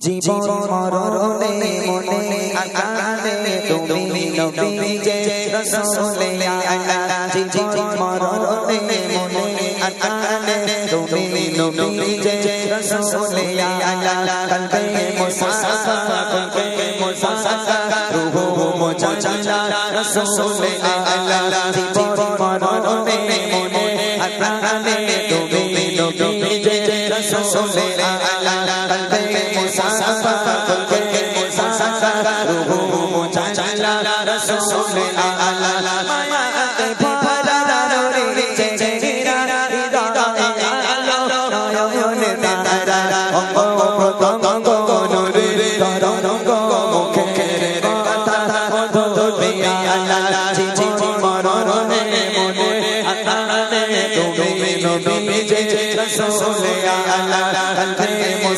জীবন মরণে মনে আকালে তুমি নবী যে রসুলে আলা জীবন মরণে মনে আকালে তুমি নবী যে রসুলে আলা কলবে মুসাফা কলবে মুসাফা রূহ মুজাজ্জা রসুলে আলা জীবন মরণে মনে আকালে তুমি নবী যে রসুলে আলা কলবে মুসাফা কলবে মুসাফা রূহ মুজাজ্জা রসুলে আলা মায়াতে ভরা রে চেহারা হৃদয়ে আলো নয়নে তারা অঙ্গ প্রত্যঙ্গ নুরে তরঙ্গ মুখের কথা বলবে আলা জীবন মরণে মনে আকালে তুমি নবী যে রসুলে আলা কলবে মুসাফা কলবে মুসাফা রূহ মুজাজ্জা রসুলে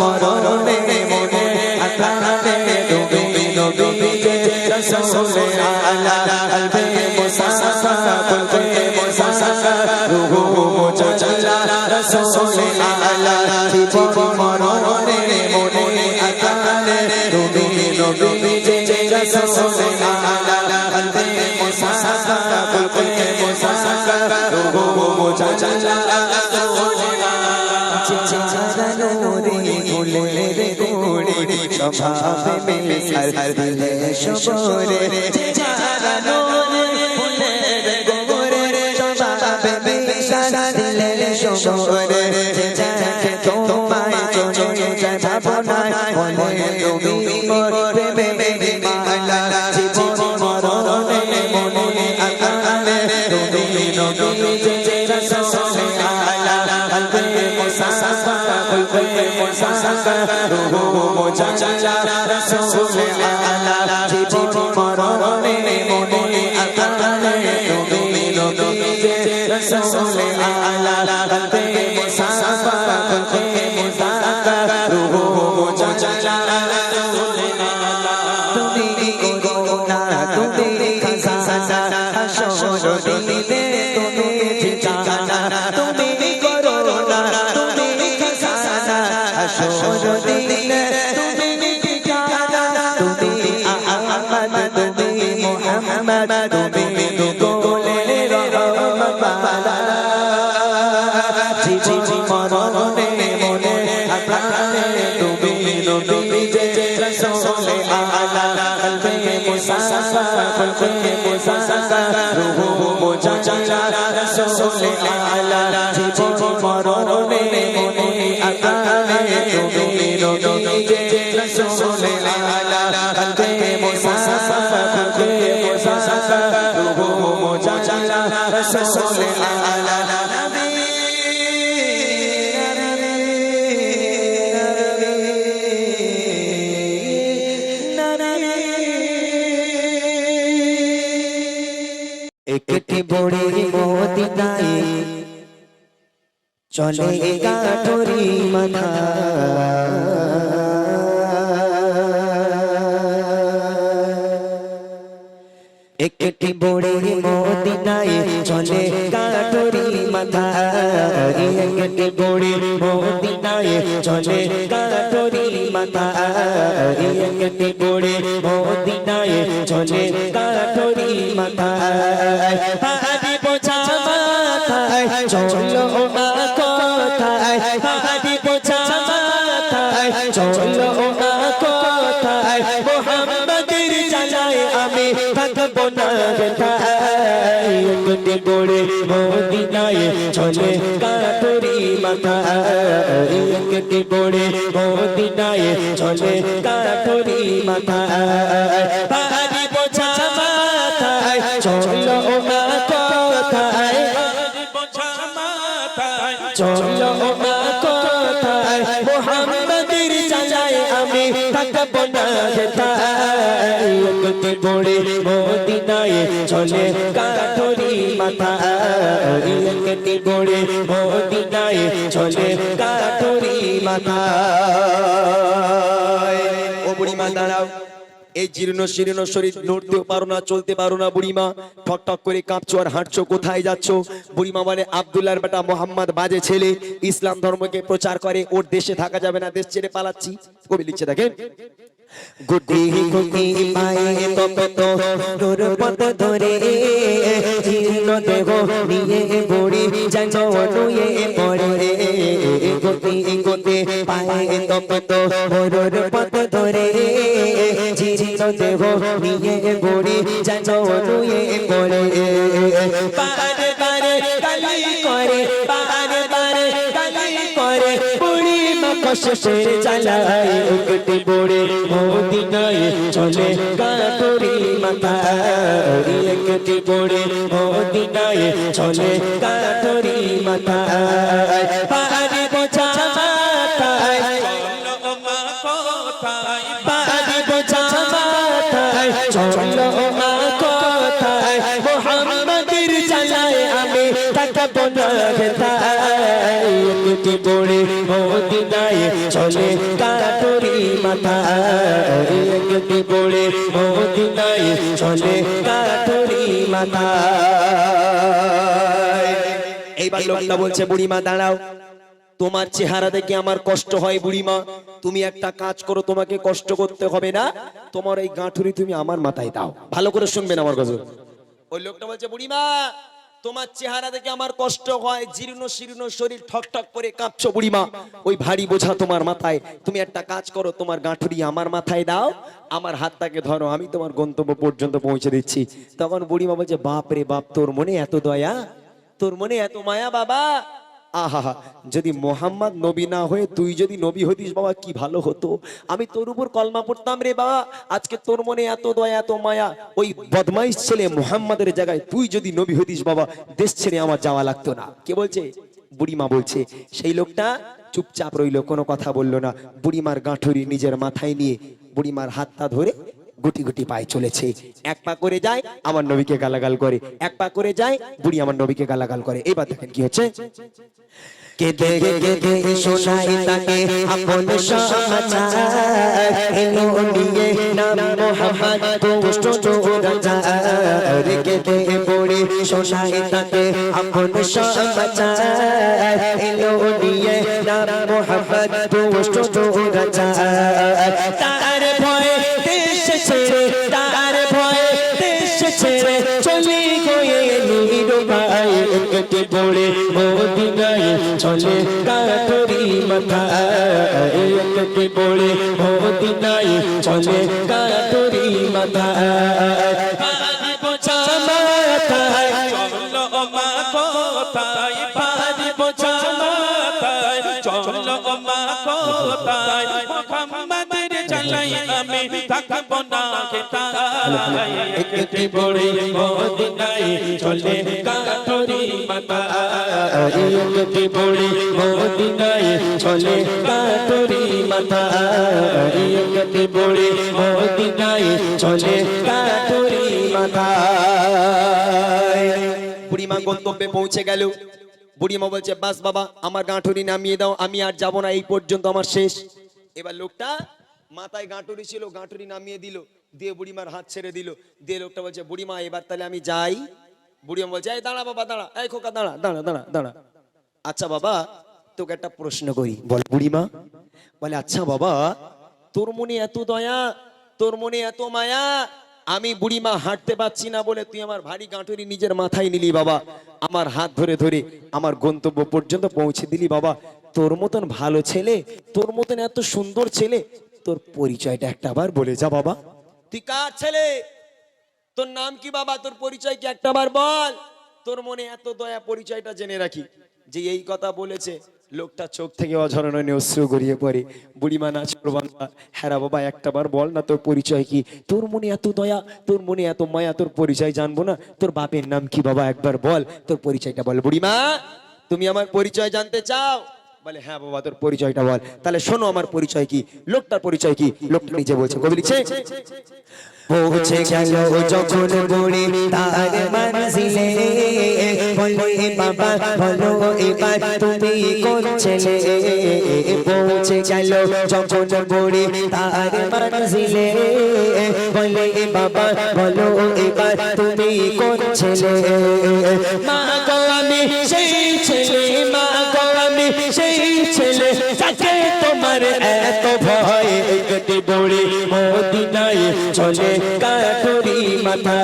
মরণে মনে নবী যে আলা স্বভাবে মিশাল দিলে সবরে চারানোরে ফুলের গোড়ে স্বভাবে মিশাল দিলে সবরে যাকে তোমায় চলে যায় ভাবনায় মনে তুমি মোর প্রেমে মালা, জীবন মরণে মনে আকালে। তুমি নবী যে রসুলে আলা কলবে মুসাফা কলবে তুমি নবী যে রসুলে আলা কলবে মুসাফা কলবে মুসাফা কলবে মুসাফা রূহ মুজাজ্জা রসুলে আলা জীবন মরণে মনে আকালে তুমি যে রসুলে আলা কলবে মুসাফা কলবে মুসাফা রূহ মুজাজ্জা রসুলে আলা চলে গাঠরি মাথা। একটি বড়ি মদিনায় চলে গাঠরি মাথা। একটি বড়ি মদিনায় চলে গাঠরি মাথা। একটি বড়ি মদিনায় চলে গাঠরি মাথা। চলো দেব না কোটি গোড়ে মোদিনায় চলে কাটুরি মাথা কোটি গোড়ে মোদিনায় চলে কাটুরি মাথা পাহাড়ি বোঝা মাথায় আমি থাকব না যেতায় একটি বড়ে মদিনায় চলে। কাঠরি মাথা একটি বড়ে মদিনায় চলে। কাঠরি মাথা ও বুড়িমা, দাঁড়াও। এই জীর্ণ শীর্ণ শরীর নড়তেও পারো না, চলতে পারো না বুড়িমা। ঠক ঠক করে কাঁপছো আর হাঁটছো, কোথায় যাচ্ছ? বুড়িমা বলে, আবদুল্লাহর বেটা মোহাম্মদ বাজে ছেলে। ইসলাম ধর্মকে প্রচার করে, ওর দেশে থাকা যাবে না, দেশ ছেড়ে পালাচ্ছি। কবি লিখছে দেখেন গুটি গুটি পায়ে তবে তো তোর পথ ধরে জীর্ণ দেহ নিয়ে বড়ি যেন নুয়ে পড়ে গুটি গুটি পায়ে তবে তো তোর পথ ধরে জীর্ণ দেহ নিয়ে বড়ি যেন পড়ে কষ্টের চালায় একটি বড়ে মদিনায় চলে কাটরি মাথা একটি বড়ে মদিনায় চলে কাটরি মাথা পাহাড়ি বোঝা মাথায়। পাহাড়ি বোঝা মাথায়। চলো মা কোথায়? মোহাম্মদের চালায় আমি তাকাবো না একটি বড়ে মদিনায় চলে। কাটরি মাথা একটি বড়ে মদিনায় চলে। কাটরি মাথা এইবার লোকটা বলছে, বুড়িমা, দাঁড়াও। তোমার চেহারা দেখে আমার কষ্ট হয় বুড়িমা। তুমি একটা কাজ করো, তোমাকে কষ্ট করতে হবে না। তোমার এই গাঁঠুরি তুমি আমার মাথায় দাও। ভালো করে শুনবেন আমার কথা ওই লোকটা বলছে, বুড়িমা তোমার চেহারা দেখে আমার কষ্ট হয়। জীর্ণ শীর্ণ শরীর ঠক ঠক করে কাঁপছো বুড়িমা। ওই ভারী বোঝা তোমার মাথায়। তুমি একটা কাজ করো, তোমার গাঁঠুরি আমার মাথায় দাও। আমার হাতটাকে ধরো, আমি তোমার গন্তব্য পর্যন্ত পৌঁছে দিচ্ছি। তখন বুড়িমা বলছে বাপ রে বাপ, তোর মনে এত দয়া? তোর মনে এত মায়া বাবা? আহা যদি মোহাম্মদ নবী না হয়ে তুই যদি নবী হতিস বাবা, কি ভালো হতো? আমি তোর উপর কলমা পড়তাম রে বাবা। আজকে তোর মনে এত দয়া, এত মায়া, ওই বদমাইশ ছেলে মোহাম্মদের জায়গায় তুই যদি নবী হতিস বাবা, দেশ ছেড়ে আমার যাওয়া লাগতো না। কে বলছে? বুড়িমা বলছে, সেই লোকটা চুপচাপ রইল, কোনো কথা বলল না। বুড়িমার গাঁঠুরি নিজের মাথায় নিয়ে বুড়িমার হাতটা ধরে গুটি গুটি পায়ে চলেছে। এক পা করে যায়, আমার নবীকে গালাগাল করে। এক পা করে যায়, বুড়ি আমার নবীকে গালাগাল করে। এবার দেখেন কি হচ্ছে? কেঁদে একটি বড়ে মদিনায় চলে কাটরি মাথা? একটি বড়ে মদিনায় চলে কাটরি মাথা? চলো মা কোথায়? মাথায় চলো আমি থাকব না একটি বড়ে চলে কাটরি মাথা একটি বড়ে মদিনায় চলে কাটরি মাথা একটি বড়ে মদিনায় চলে কাটরি মাথা বুড়িমা গন্তব্যে পৌঁছে গেল। বুড়িমা বলছে বাস বাবা আমার গাঁঠুরি নামিয়ে দাও আমি আর যাব না এই পর্যন্ত আমার শেষ। এবার লোকটা মাথায় গাঁটুরি ছিল, গাঁটুরি নামিয়ে দিল, দিয়ে বুড়িমার হাত ছেড়ে দিল। দিয়ে লোকটা বলছে, বুড়িমা, এবার তাহলে আমি যাই। বুড়িমা বলছে, এই দাঁড়া বাবা, দাঁড়া, এই খোকা, দাঁড়া দাঁড়া দাঁড়া দাঁড়া। আচ্ছা বাবা, তোকে একটা প্রশ্ন করি। বল বুড়িমা। বলে আচ্ছা বাবা, তোর মনে এত দয়া, তোর মনে এত মায়া, আমি বুড়িমা হাঁটতে পারছি না বলে তুই আমার ভারী গাঁটুরি নিজের মাথায় নিলি বাবা। আমার হাত ধরে ধরে আমার গন্তব্য পর্যন্ত পৌঁছে দিলি বাবা। তোর মতন ভালো ছেলে, তোর মতন এত সুন্দর ছেলে তোর পরিচয়টা একটা বার বলে যা বাবা। তুই কার ছেলে? তোর নাম কি বাবা? তোর পরিচয় কি একটা বার বল। তোর মনে এত দয়া পরিচয়টা জেনে রাখি যে এই কথা বলেছে, লোকটা চোখ থেকে অঝরণ অশ্রু গড়িয়ে পড়ে। বুড়িমা নাচ প্রবান্ধা হ্যাঁ বাবা, একটা বার বল না তোর পরিচয় কি? তোর মনে এত দয়া, তোর মনে এত মায়া, তোর পরিচয় জানব না। তোর বাপের নাম কি বাবা? একবার বল, তোর পরিচয়টা বল বুড়িমা। তুমি আমার পরিচয় জানতে চাও? বলে হ্যাঁ বাবা, তোর পরিচয়টা বল। তাহলে শোনো আমার পরিচয় কি, লোকটার পরিচয় কি? লোকটা নিজে বলছে, কবি লিখছে? পৌঁছে গেল যখন বুড়ি, তার মনজিলে বলে বাবা, বলো এবার তুমি কোন ছেলে? পৌঁছে গেল যখন বুড়ি, তার মনজিলে বলে বাবা, বলো এবার তুমি কোন ছেলে? মা গো, আমি সেই ছেলে ছেলে যাকে তোমার এত ভয় কেটে দৌড়ে মদিনায় চলে কাটুরি মাথা।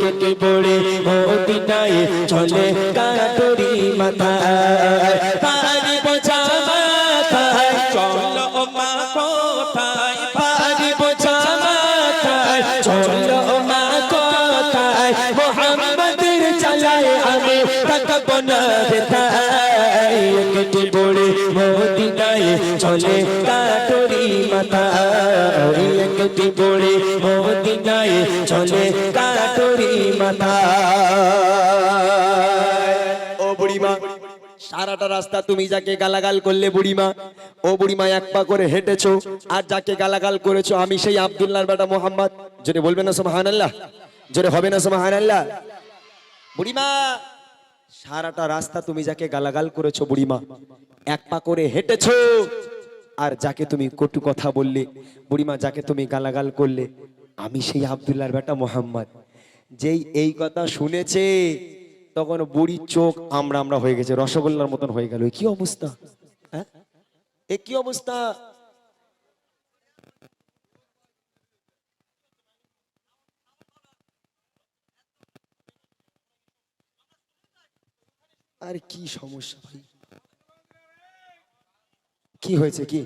কেটে দৌড়ে মদিনায় চলে কাটুরি মাথা। চলে কাটরি মাথা কেটে পড়ে মদিনায় চলে, কাটরি মাথা ও বুড়িমা, সারাটা রাস্তা তুমি যাকে গালাগাল করলে বুড়িমা, ও বুড়িমা এক পা করে হেঁটেছো, আর যাকে গালাগাল করেছ আমি সেই আব্দুল্লাহর বেটা মোহাম্মদ। জোরে বলবে না সুবহান আল্লাহ জোরে হবে না সুবহান আল্লাহ বুড়িমা, সারাটা রাস্তা তুমি যাকে গালাগাল করেছ বুড়িমা, এক পা করে হেঁটেছো আর যাকে তুমি কটু কথা বললে, বুড়িমা যাকে তুমি গালাগাল করলে, আমি সেই আব্দুল্লাহর বেটা মোহাম্মদ। যেই এই কথা শুনেছে, তখন বুড়ির চোখ আমরা আমরা হয়ে গেছে, রসগোল্লার মতন হয়ে গেল। কি অবস্থা? হ্যাঁ? এ কি অবস্থা? আর কি সমস্যা ভাই? কি হয়েছে কি?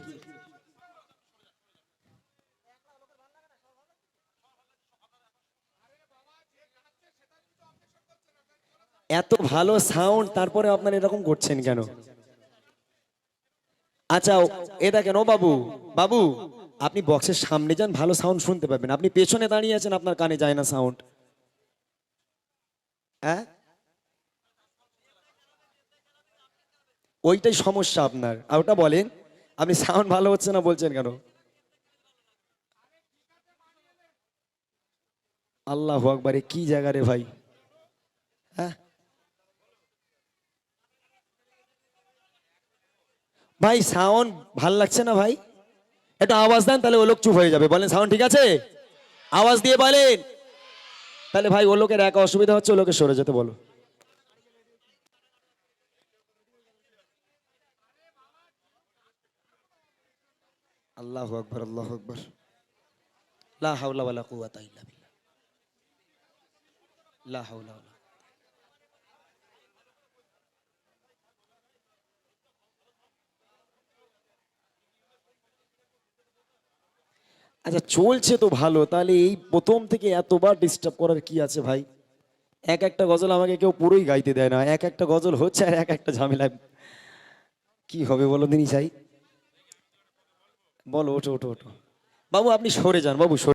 এত ভালো সাউন্ড তারপরে আপনারা এরকম করছেন কেন? আচ্ছা এ দেখেন, ও বাবু বাবু, আপনি বক্সের সামনে যান, ভালো সাউন্ড শুনতে পাবেন। আপনি পেছনে দাঁড়িয়ে আছেন, আপনার কানে যায় না সাউন্ড হ্যাঁ? ওইটাই সমস্যা আপনার। আর ওটা বলেন আপনি সাউন্ড ভালো হচ্ছে না বলছেন কেন? আল্লাহ আকবারে কি জায়গা রে ভাই? হ্যাঁ? ভাই সাউন্ড ভালো লাগছে না ভাই? একটু আওয়াজ দেন, তাহলে ও লোক চুপ হয়ে যাবে। বলেন সাউন্ড ঠিক আছে? আওয়াজ দিয়ে বলেন। তাহলে ভাই, ও লোকের একা অসুবিধা হচ্ছে, ও লোকে সরে যেতে বলো। আল্লাহু আকবার আল্লাহু আকবার। আচ্ছা চলছে তো ভালো, তাহলে এই প্রথম থেকে এতবার ডিস্টার্ব করার কি আছে ভাই? এক একটা গজল আমাকে কেউ পুরোই গাইতে দেয় না, এক একটা গজল হচ্ছে আর এক একটা ঝামেলায়। কি হবে বলো দিনই চাই বলো ওঠো ওঠো ওঠো। বাবু আপনি সরে যান বাবু সরে